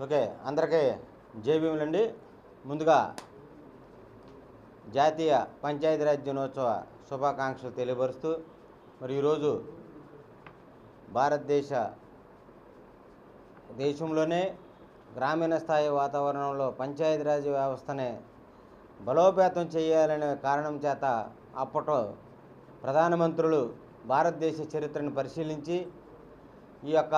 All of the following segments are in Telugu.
ఓకే అందరికీ జేబీములండి ముందుగా జాతీయ పంచాయతీరాజ్ దినోత్సవ శుభాకాంక్షలు తెలియపరుస్తూ మరి ఈరోజు భారతదేశ దేశంలోనే గ్రామీణ స్థాయి వాతావరణంలో పంచాయతీరాజ్ వ్యవస్థనే బలోపేతం చేయాలనే కారణం చేత అప్పట్లో ప్రధానమంత్రులు భారతదేశ చరిత్రను పరిశీలించి ఈ యొక్క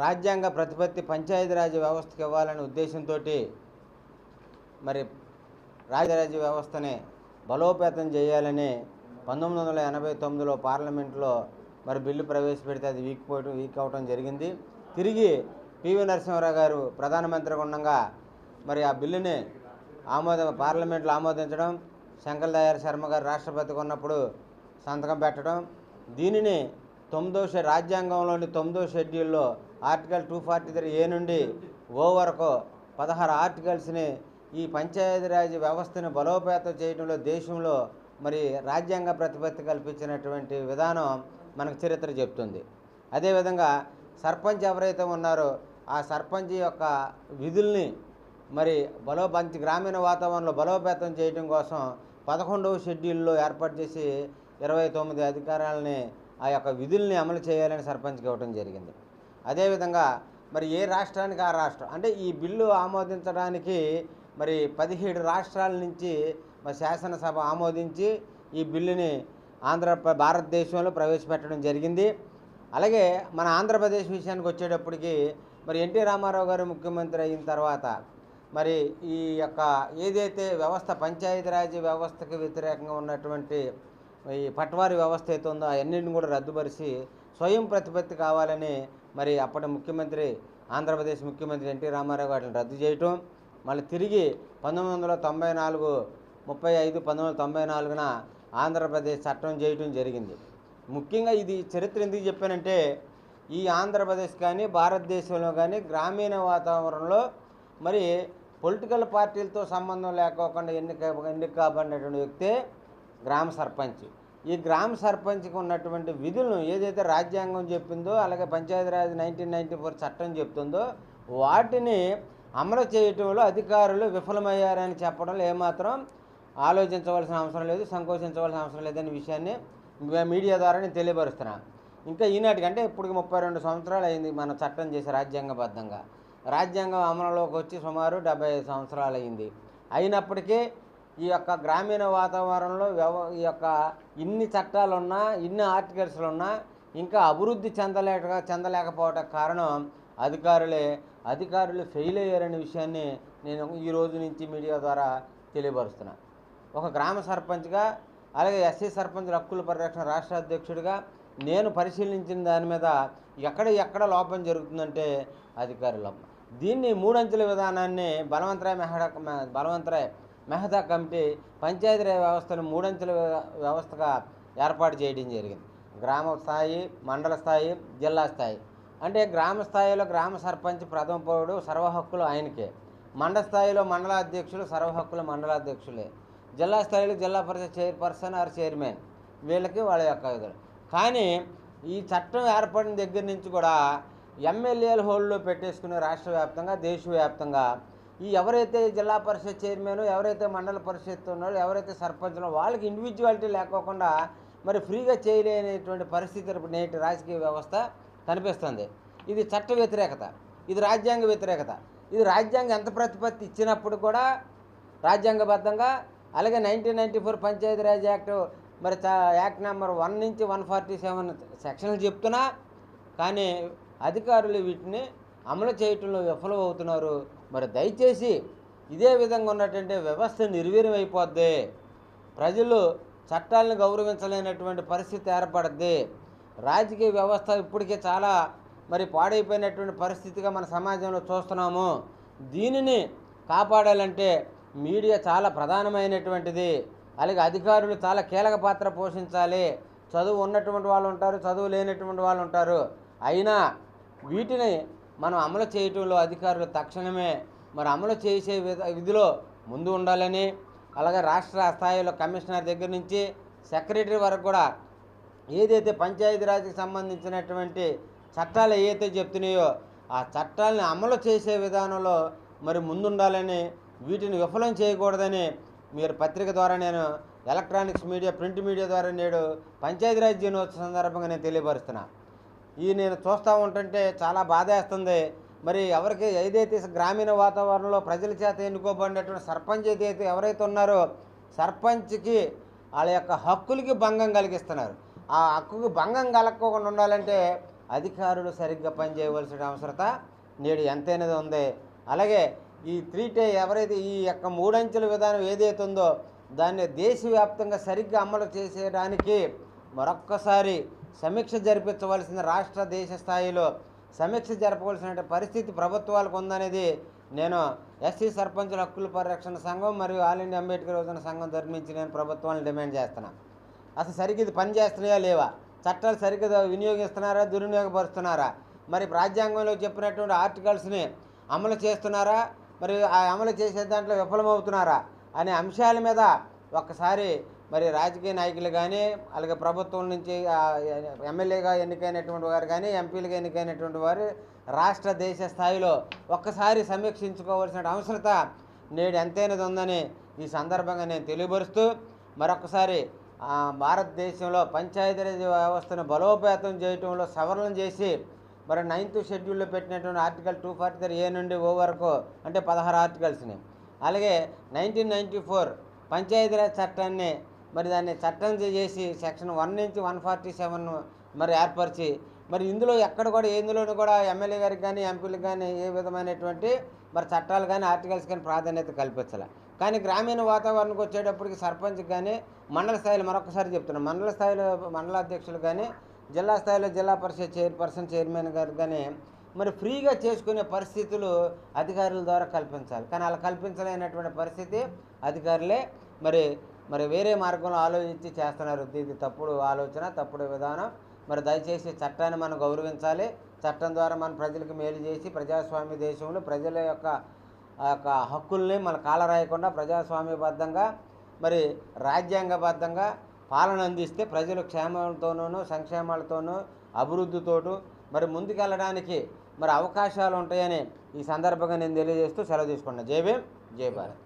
రాజ్యాంగ ప్రతిపత్తి పంచాయతీరాజ్ వ్యవస్థకి ఇవ్వాలనే ఉద్దేశంతో మరి రాజరాజ్య వ్యవస్థని బలోపేతం చేయాలని పంతొమ్మిది వందల ఎనభై తొమ్మిదిలో పార్లమెంట్లో మరి బిల్లు ప్రవేశపెడితే అది వీక్ పోవడం వీక్ అవడం జరిగింది. తిరిగి పివి నరసింహారావు గారు ప్రధానమంత్రిగా ఉండగా మరి ఆ బిల్లుని ఆమోద పార్లమెంట్లో ఆమోదించడం శంకర్ శర్మ గారు రాష్ట్రపతిగా ఉన్నప్పుడు సంతకం పెట్టడం దీనిని తొమ్మిదో రాజ్యాంగంలోని తొమ్మిదో షెడ్యూల్లో article two forty three A నుండి ఓ వరకు పదహారు ఆర్టికల్స్ని ఈ పంచాయతీరాజ్ వ్యవస్థను బలోపేతం చేయడంలో దేశంలో మరి రాజ్యాంగ ప్రతిపత్తి కల్పించినటువంటి విధానం మనకు చరిత్ర చెప్తుంది. అదేవిధంగా సర్పంచ్ ఎవరైతే ఉన్నారో ఆ సర్పంచ్ యొక్క విధుల్ని మరి బలోపంచి గ్రామీణ వాతావరణంలో బలోపేతం చేయడం కోసం పదకొండవ షెడ్యూల్లో ఏర్పాటు చేసి ఇరవై తొమ్మిది అధికారాలని ఆ యొక్క విధుల్ని అమలు చేయాలని సర్పంచ్కి ఇవ్వడం జరిగింది. అదేవిధంగా మరి ఏ రాష్ట్రానికి ఆ రాష్ట్రం? అంటే ఈ బిల్లు ఆమోదించడానికి మరి పదిహేడు రాష్ట్రాల నుంచి మరి శాసనసభ ఆమోదించి ఈ బిల్లుని ఆంధ్ర భారతదేశంలో ప్రవేశపెట్టడం జరిగింది. అలాగే మన ఆంధ్రప్రదేశ్ విషయానికి వచ్చేటప్పటికి మరి ఎన్టీ రామారావు గారు ముఖ్యమంత్రి అయిన తర్వాత మరి ఈ యొక్క ఏదైతే వ్యవస్థ పంచాయతీరాజ్ వ్యవస్థకి వ్యతిరేకంగా ఉన్నటువంటి ఈ పట్వారి వ్యవస్థ అయితే ఉందో అవన్నింటిని కూడా రద్దుపరిచి స్వయం ప్రతిపత్తి కావాలని మరి అప్పటి ముఖ్యమంత్రి ఆంధ్రప్రదేశ్ ముఖ్యమంత్రి ఎన్టీ రామారావు వాటిని రద్దు చేయటం మళ్ళీ తిరిగి పంతొమ్మిది వందల తొంభై నాలుగు ముప్పై ఐదు పంతొమ్మిది వందల తొంభై నాలుగున ఆంధ్రప్రదేశ్ చట్టం చేయటం జరిగింది. ముఖ్యంగా ఇది చరిత్ర ఎందుకు చెప్పానంటే ఈ ఆంధ్రప్రదేశ్ కానీ భారతదేశంలో కానీ గ్రామీణ వాతావరణంలో మరి పొలిటికల్ పార్టీలతో సంబంధం లేకోకుండా ఎన్నిక ఎన్నిక కాబడినటువంటి వ్యక్తే గ్రామ సర్పంచ్. ఈ గ్రామ సర్పంచ్కి ఉన్నటువంటి విధులను ఏదైతే రాజ్యాంగం చెప్పిందో అలాగే పంచాయతీరాజ్ నైన్టీన్ నైన్టీ ఫోర్ చట్టం చెప్తుందో వాటిని అమలు చేయటంలో అధికారులు విఫలమయ్యారని చెప్పడంలో ఏమాత్రం ఆలోచించవలసిన అవసరం లేదు సంకోచించవలసిన అవసరం లేదనే విషయాన్ని మీడియా ద్వారా నేను తెలియపరుస్తున్నాను ఇంకా ఈనాటికంటే ఇప్పటికి ముప్పై రెండు సంవత్సరాలు అయింది మన చట్టం చేసి రాజ్యాంగబద్ధంగా. రాజ్యాంగం అమలులోకి వచ్చి సుమారు డెబ్బై ఐదు సంవత్సరాలు అయింది అయినప్పటికీ ఈ యొక్క గ్రామీణ వాతావరణంలో వ్యవ ఈ యొక్క ఇన్ని చట్టాలు ఉన్నా ఇన్ని ఆర్టికల్స్లు ఉన్నా ఇంకా అభివృద్ధి చెందలేక చెందలేకపోవటం కారణం అధికారులే. అధికారులు ఫెయిల్ అయ్యారనే విషయాన్ని నేను ఈ రోజు నుంచి మీడియా ద్వారా తెలియపరుస్తున్నా. ఒక గ్రామ సర్పంచ్గా అలాగే ఎస్సీ సర్పంచ్ హక్కుల పరిరక్షణ రాష్ట్ర అధ్యక్షుడిగా నేను పరిశీలించిన దాని మీద ఎక్కడ ఎక్కడ లోపం జరుగుతుందంటే అధికారి లోపం. దీన్ని మూడంచెల విధానాన్ని బలవంతరాయ్ మెహడా బలవంతరాయ్ మెహతా కమిటీ పంచాయతీరాజ్ వ్యవస్థను మూడంచెల వ్యవస్థగా ఏర్పాటు చేయడం జరిగింది. గ్రామ స్థాయి మండల స్థాయి జిల్లా స్థాయి. అంటే గ్రామ స్థాయిలో గ్రామ సర్పంచ్ ప్రథమ పౌరుడు సర్వహక్కులు ఆయనకే. మండల స్థాయిలో మండల అధ్యక్షులు సర్వ మండలాధ్యక్షులే జిల్లా స్థాయిలో జిల్లా పరిషత్ చైర్పర్సన్ ఆర్ చైర్మన్. వీళ్ళకి వాళ్ళ యొక్క కానీ ఈ చట్టం ఏర్పడిన దగ్గర నుంచి కూడా ఎమ్మెల్యేల హోల్డ్లో పెట్టేసుకునే రాష్ట్ర వ్యాప్తంగా దేశవ్యాప్తంగా ఈ ఎవరైతే జిల్లా పరిషత్ చైర్మన్ ఎవరైతే మండల పరిషత్ ఉన్నారో ఎవరైతే సర్పంచ్లో వాళ్ళకి ఇండివిజువాలిటీ లేకోకుండా మరి ఫ్రీగా చేయలేనటువంటి పరిస్థితి నేటి రాజకీయ వ్యవస్థ కనిపిస్తుంది. ఇది చట్ట వ్యతిరేకత ఇది రాజ్యాంగ వ్యతిరేకత. ఇది రాజ్యాంగం ఎంత ప్రతిపత్తి ఇచ్చినప్పుడు కూడా రాజ్యాంగబద్ధంగా అలాగే nineteen ninety four Panchayati Raj act మరి యాక్ట్ నెంబర్ వన్ నుంచి వన్ ఫార్టీ సెవెన్ సెక్షన్లు చెప్తున్నా కానీ అధికారులు వీటిని అమలు చేయటంలో విఫలమవుతున్నారు మరి దయచేసి ఇదే విధంగా ఉన్నటువంటి వ్యవస్థ నిర్వీర్యం అయిపోద్ది. ప్రజలు చట్టాలను గౌరవించలేనటువంటి పరిస్థితి ఏర్పడద్ది. రాజకీయ వ్యవస్థ ఇప్పటికే చాలా మరి పాడైపోయినటువంటి పరిస్థితిగా మన సమాజంలో చూస్తున్నాము. దీనిని కాపాడాలంటే మీడియా చాలా ప్రధానమైనటువంటిది. అలాగే అధికారులు చాలా కీలక పాత్ర పోషించాలి. చదువు ఉన్నటువంటి వాళ్ళు ఉంటారు చదువు లేనటువంటి వాళ్ళు ఉంటారు. అయినా వీటిని మనం అమలు చేయటంలో అధికారులు తక్షణమే మరి అమలు చేసే విధిలో ముందు ఉండాలని అలాగే రాష్ట్ర స్థాయిలో కమిషనర్ దగ్గర నుంచి సెక్రటరీ వరకు కూడా ఏదైతే పంచాయతీరాజ్కి సంబంధించినటువంటి చట్టాలు ఏవైతే చెప్తున్నాయో ఆ చట్టాలను అమలు చేసే విధానంలో మరి ముందుండాలని వీటిని విఫలం చేయకూడదని మీరు పత్రిక ద్వారా నేను ఎలక్ట్రానిక్స్ మీడియా ప్రింట్ మీడియా ద్వారా నేడు పంచాయతీరాజ్ దినోత్సవ సందర్భంగా నేను తెలియపరుస్తున్నా. ఈ నేను చూస్తూ ఉంటుంటే చాలా బాధేస్తుంది. మరి ఎవరికి ఏదైతే గ్రామీణ వాతావరణంలో ప్రజల చేత ఎన్నుకోబడినటువంటి సర్పంచ్ ఏదైతే ఎవరైతే ఉన్నారో సర్పంచ్కి వాళ్ళ యొక్క హక్కులకి భంగం కలిగిస్తున్నారు. ఆ హక్కుకి భంగం కలగకుండా ఉండాలంటే అధికారులు సరిగ్గా పనిచేయవలసిన అవసరత నేడు ఎంతైనది ఉంది. అలాగే ఈ త్రీ టే ఎవరైతే ఈ యొక్క మూడంచెల విధానం ఏదైతే ఉందో దాన్ని దేశవ్యాప్తంగా సరిగ్గా అమలు చేసేయడానికి మరొక్కసారి సమీక్ష జరిపించవలసిన రాష్ట్ర దేశ స్థాయిలో సమీక్ష జరపవలసిన పరిస్థితి ప్రభుత్వాలకు ఉందనేది నేను ఎస్సీ సర్పంచుల హక్కుల పరిరక్షణ సంఘం మరియు ఆల్ ఇండియా అంబేద్కర్ యోజన సంఘం ధర్మించి నేను ప్రభుత్వాన్ని డిమాండ్ చేస్తున్నాను అసలు సరిగ్గా ఇది పని చేస్తున్నాయా లేవా? చట్టాలు సరిగ్గా వినియోగిస్తున్నారా? దుర్వినియోగపరుస్తున్నారా? మరి రాజ్యాంగంలో చెప్పినటువంటి ఆర్టికల్స్ని అమలు చేస్తున్నారా? మరి ఆ అమలు చేసే దాంట్లో విఫలమవుతున్నారా? అనే అంశాల మీద ఒక్కసారి మరి రాజకీయ నాయకులు కానీ అలాగే ప్రభుత్వం నుంచి ఎమ్మెల్యేగా ఎన్నికైనటువంటి వారు కానీ ఎంపీలుగా ఎన్నికైనటువంటి వారు రాష్ట్ర దేశ స్థాయిలో ఒక్కసారి సమీక్షించుకోవాల్సిన అవసరత నేడు ఎంతైనది ఉందని ఈ సందర్భంగా నేను తెలియపరుస్తూ మరొకసారి భారతదేశంలో పంచాయతీరాజ్ వ్యవస్థను బలోపేతం చేయటంలో సవరణ చేసి మరి నైన్త్ షెడ్యూల్లో పెట్టినటువంటి article two forty three A నుండి ఓ వరకు అంటే పదహారు ఆర్టికల్స్ని. అలాగే నైన్టీన్ నైంటీ ఫోర్ పంచాయతీరాజ్ చట్టాన్ని మరి దాన్ని చట్టం చేసి సెక్షన్ వన్ నుంచి వన్ ఫార్టీ సెవెన్ మరి ఏర్పరిచి మరి ఇందులో ఎక్కడ కూడా ఎందులోనూ కూడా ఎమ్మెల్యే గారికి కానీ ఎంపీలకు కానీ ఏ విధమైనటువంటి మరి చట్టాలు కానీ ఆర్టికల్స్ కానీ ప్రాధాన్యత కల్పించాలి. కానీ గ్రామీణ వాతావరణానికి వచ్చేటప్పటికి సర్పంచ్కి కానీ మండల స్థాయిలో మరొకసారి చెప్తున్నాను మండల స్థాయిలో మండల అధ్యక్షులు కానీ జిల్లా స్థాయిలో జిల్లా పరిషత్ చైర్పర్సన్ చైర్మన్ గారు కానీ మరి ఫ్రీగా చేసుకునే పరిస్థితులు అధికారుల ద్వారా కల్పించాలి. కానీ అలా కల్పించలేనటువంటి పరిస్థితి అధికారులే మరి మరి వేరే మార్గంలో ఆలోచించి చేస్తున్నారు. ఇది తప్పుడు ఆలోచన తప్పుడు విధానం. మరి దయచేసి చట్టాన్ని మనం గౌరవించాలి. చట్టం ద్వారా మన ప్రజలకు మేలు చేసి ప్రజాస్వామ్య దేశంలో ప్రజల యొక్క యొక్క హక్కుల్ని మన కాలరాయకుండా ప్రజాస్వామ్యబద్ధంగా మరి రాజ్యాంగబద్ధంగా పాలన అందిస్తే ప్రజలు క్షేమంతోనూ సంక్షేమాలతోనూ అభివృద్ధితోటూ మరి ముందుకెళ్ళడానికి మరి అవకాశాలు ఉంటాయని ఈ సందర్భంగా నేను తెలియజేస్తూ సెలవు తీసుకున్నాను జై భీమ్ జై భారత్.